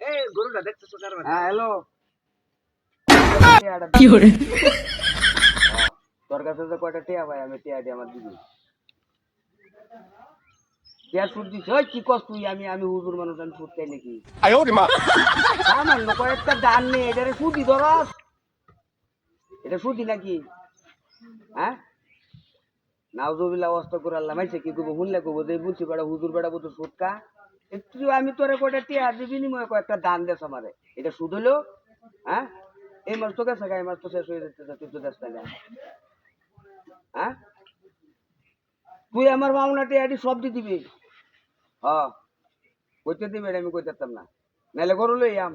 এই হ্যাঁ, তোর কাছে তো কয়টা টিয়া ভাই আমি টিয়া আমার দিদি কি তুই? আমি আমি হুজুর মানুষ আমি সুদ নাকি? হ্যাঁ, এটা সুদি নাকি? হ্যাঁ? করে হুজুর কা একটু আমি তোরে কয়টা টিয়া দি বিনিময়ে কয়েকটা দান দেস আমারে এটা সুদ হলো হ্যাঁ? এই মাস তো গেছে গা, এই মাস তো শেষ হয়ে যাচ্ছে তুই তো দেশ না হ্যাঁ? তুই আমার মামলা টিয়াটি সব দিয়ে দিবি। হ্যাঁ কইতে দিবি আমি কইতে পারতাম না। নাহলে গরু লই আম।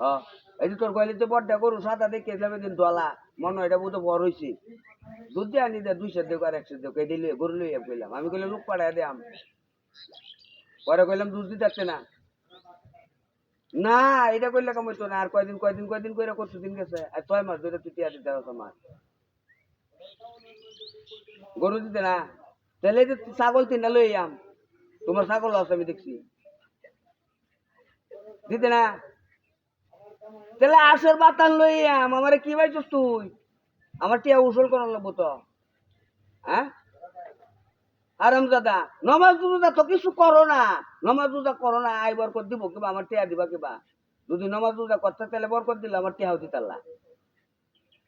হ্যাঁ এই তোর গলিতে বড্ডা গরু সাদা দেখে যাবে দিন দলা। মনে এটা বোধ বড় হয়েছে দুধ দিয়ে আনি দে দুইশো দেব আর একশো দেব এই দিলে গরু লই আম কইলাম। আমি কইলাম লোক পাড়ায় দে আম। পরে কইলাম দুধ দিতে আসছে না। না, এটা কইলে কাম হইতো না, আর কয়দিন কয়দিন কয়দিন কইরা করছ, দিন গেছে। আর ছয় মাস ধরে তুই টিয়া দিতে হবে আমার গরু দিতে না। তাহলে যে ছাগল তিনটা লই আম, তোমার ছাগল আছে, আমি দেখছি। দিতে না। তাহলে আসর বাতান লই আম, আমারে কি পাইছস তুই? আমার টিয়া উসল করার লাগবো তো। হ্যাঁ? আরাম দাদা, নমাজ রোজা তো কিছু করো না। নমাজ রোজা করো না আই বরকত দিব কিবা, আমার টিয়া দিবা কিবা। যদি নমাজ রোজা করতে তাহলে বরকত দিলে আমার টিয়া হতি তাল্লা।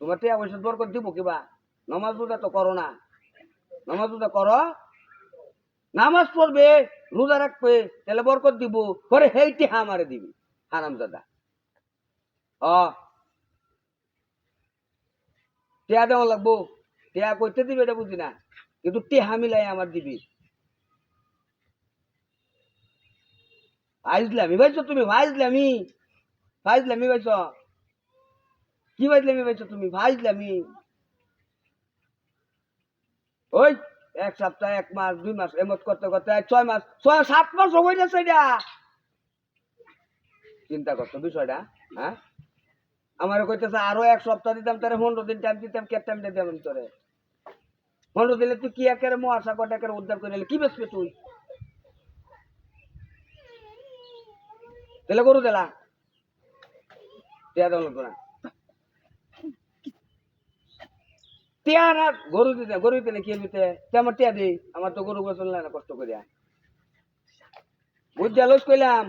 তোমার টিয়া পয়সা বরকত দিব কিবা? নমাজ রোজা তো করো না। নামাজ রোজা করো। নামাজ পড়বে, রোজা রাখবে, তাহলে বরকত দিব। পরে হেইটি আমারে দিবি। হারাম অ টিয়া দেওয়া লাগবো। টিয়া কইতে দিবে এটা বুঝি না। কিন্তু টিহা মিলাই আমার দিবি ফাইজলামি ভাইছো তুমি, ফাইজলামি ফাইজলামি ভাইছ। কি ফাইজলামি ভাইছো তুমি, ফাইজলামি। ওই, এক সপ্তাহ, এক মাস, দুই মাস এমত করতে করতে ছয় মাস, ছয়, সাত মাস সময় যাচ্ছে এটা। চিন্তা করতো বিষয়টা হ্যাঁ? আমার কইতেছে আরও এক সপ্তাহ দিতাম, তারে পনেরো দিন টাইম দিতাম কে টাইম দিতাম তোরে। পনেরো দিলে তুই কি একের মহাশা কটা একের উদ্ধার করে নিলি? কি বেসবে তুই? তাহলে গরু দিলা। টিয়া দেওয়া না টিয়া না গরু দিতে গরু দিতে কি দিতে তে আমার টিয়া দিই আমার তো গরু গোসল না, কষ্ট করিয়া। বুঝতে লোস কইলাম।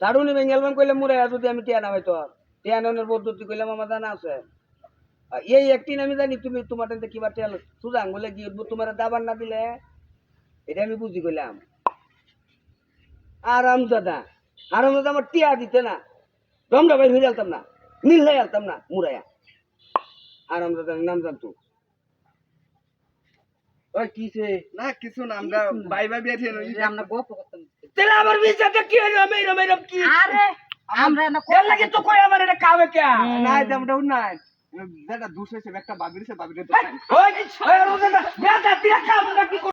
চাড়ুনি বেঙ্গেলবান কইলাম মুরে যদি আমি টিয়া না হয়তো টিয়া ননের পদ্ধতি কইলাম, আমার জানা আছে। এই একদিন আমি জানি তুমি তোমার টানতে কিবা টিয়া সুজা আঙ্গুলে গিয়ে উঠবো তোমার দাবার না দিলে এটা আমি বুঝি কইলাম। আরাম দাদা আরাম দাদা আমার টিয়া দিতে না দমটা বাইর হয়ে যেতাম না নীল হয়ে যেতাম না মুরাইয়া আরাম দাদার নাম জানতো। ওই কিসে না কিছু না আমরা বাই বাই বেরিয়ে নই আমরা গপ করতাম। তাহলে আমার বিচারটা কি হলো আমি এরম এরম কি? আরে আমরা না এর লাগে তো কই আমার এটা কামে কে? না দামটা নাই যেটা দুশো হয়েছে একটা বাবির সে বাবির